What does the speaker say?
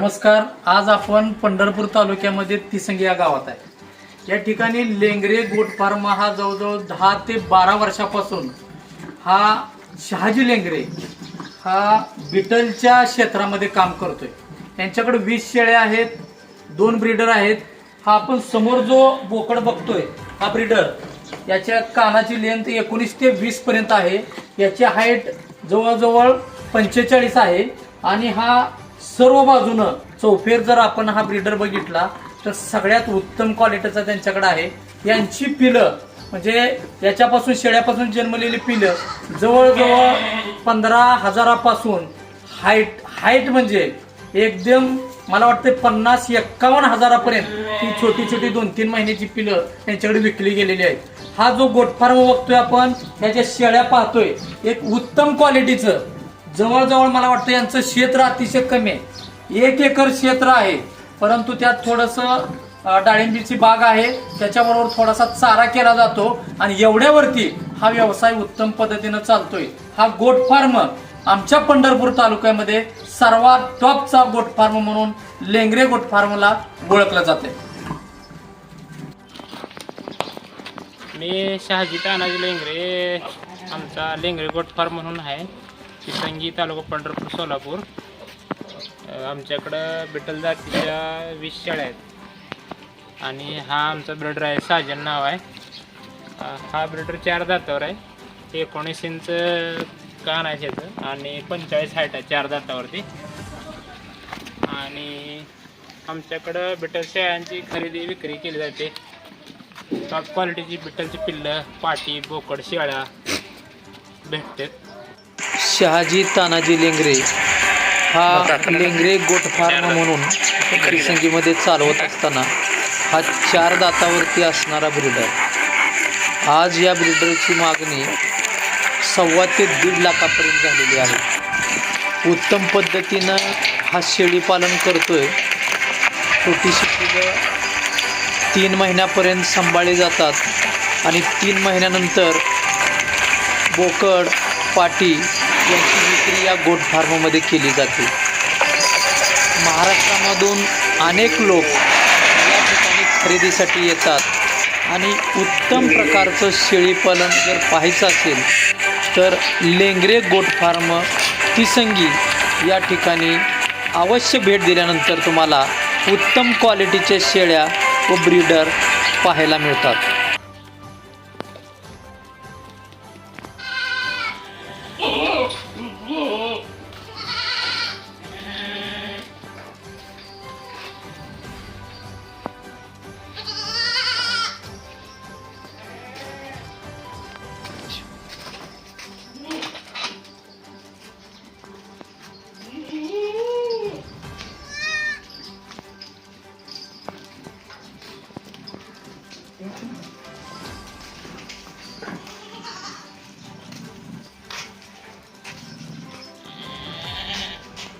नमस्कार आज आपण पंढरपूर तालुक्यामध्ये तिसंगी या गावात आहे. या ठिकाणी लेंगरे गोटफार्मा हा जवळजवळ दहा ते बारा वर्षापासून हा शहाजी लेंगरे हा बिटलच्या क्षेत्रामध्ये काम करतोय. त्यांच्याकडे वीस शेळ्या आहेत दोन ब्रीडर आहेत. हा आपण समोर जो बोकड बघतोय हा ब्रीडर याच्या कानाची लेंथ एकोणीस ते वीस पर्यंत आहे. याची हाईट जवळजवळ पंचेचाळीस आहे आणि हा सर्व बाजूनं चौफेर जर आपण हा ब्रीडर बघितला तर सगळ्यात उत्तम क्वालिटीचा त्यांच्याकडे आहे. यांची पिलं म्हणजे याच्यापासून शेळ्यापासून जन्मलेली पिलं जवळजवळ पंधरा हजारापासून हाईट हाईट म्हणजे एकदम मला वाटतं पन्नास एक्कावन्न हजारापर्यंत ही छोटी छोटी दोन तीन महिन्याची पिलं त्यांच्याकडे विकली गेलेली आहेत. हा जो गोटफार्म बघतोय आपण ह्याच्या शेळ्या पाहतोय एक उत्तम क्वालिटीचं जवळजवळ मला वाटतं यांचं क्षेत्र अतिशय कमी आहे. एक एकर क्षेत्र आहे. परंतु त्यात थोडंसं डाळिंबीची बाग आहे. त्याच्याबरोबर थोडासा चारा केला जातो. आणि एवढ्यावरती हा व्यवसाय उत्तम पद्धतीनं चालतोय. हा गोट फार्म आमच्या पंढरपूर तालुक्यामध्ये सर्वात टॉपचा गोट फार्म म्हणून लेंगरे गोट फार्मला ओळखलं जाते मी शहाजी तानाजी लेंगरे आमचा लेंगरे गोट फार्म म्हणून आहे. चिसंगी तालुका पंढरपूर सोलापूर. आमच्याकडं बिटल जातीच्या वीस शेळ्या आहेत. आणि हा आमचा ब्रडर आहे साजन नाव आहे. हा ब्रडर चार दातावर आहे. एकोणीस इंच कान आहे त्याचं आणि पंचेचाळीस हाईट आहे चार दातावरती. आणि आमच्याकडं बिटल शेळ्यांची खरेदी विक्री केली जाते. टॉप क्वालिटीची बिट्टलची पिल्लं पाटी बोकड शेळ्या भेटतात. शहाजी तानाजी लेंगरे हा लेंगरे गोट फार्म म्हणून संगीमध्ये चालवत असताना हा चार दातावरती असणारा ब्रीडर आज या ब्रीडरची मागणी सव्वा ते दीड लाखापर्यंत झालेली आहे. उत्तम पद्धतीनं हा शेळीपालन करतोय. छोटीशी पिलं तीन महिन्यापर्यंत सांभाळली जातात आणि तीन महिन्यानंतर बोकड पाटी यांची विक्री या गोट फार्ममध्ये केली जाते. महाराष्ट्रामधून अनेक लोक या ठिकाणी खरेदीसाठी येतात. आणि उत्तम प्रकारचं शेळीपालन जर पाहायचं असेल तर लेंगरे गोट फार्म तिसंगी या ठिकाणी अवश्य भेट दिल्यानंतर तुम्हाला उत्तम क्वालिटीच्या शेळ्या व ब्रीडर पाहायला मिळतात.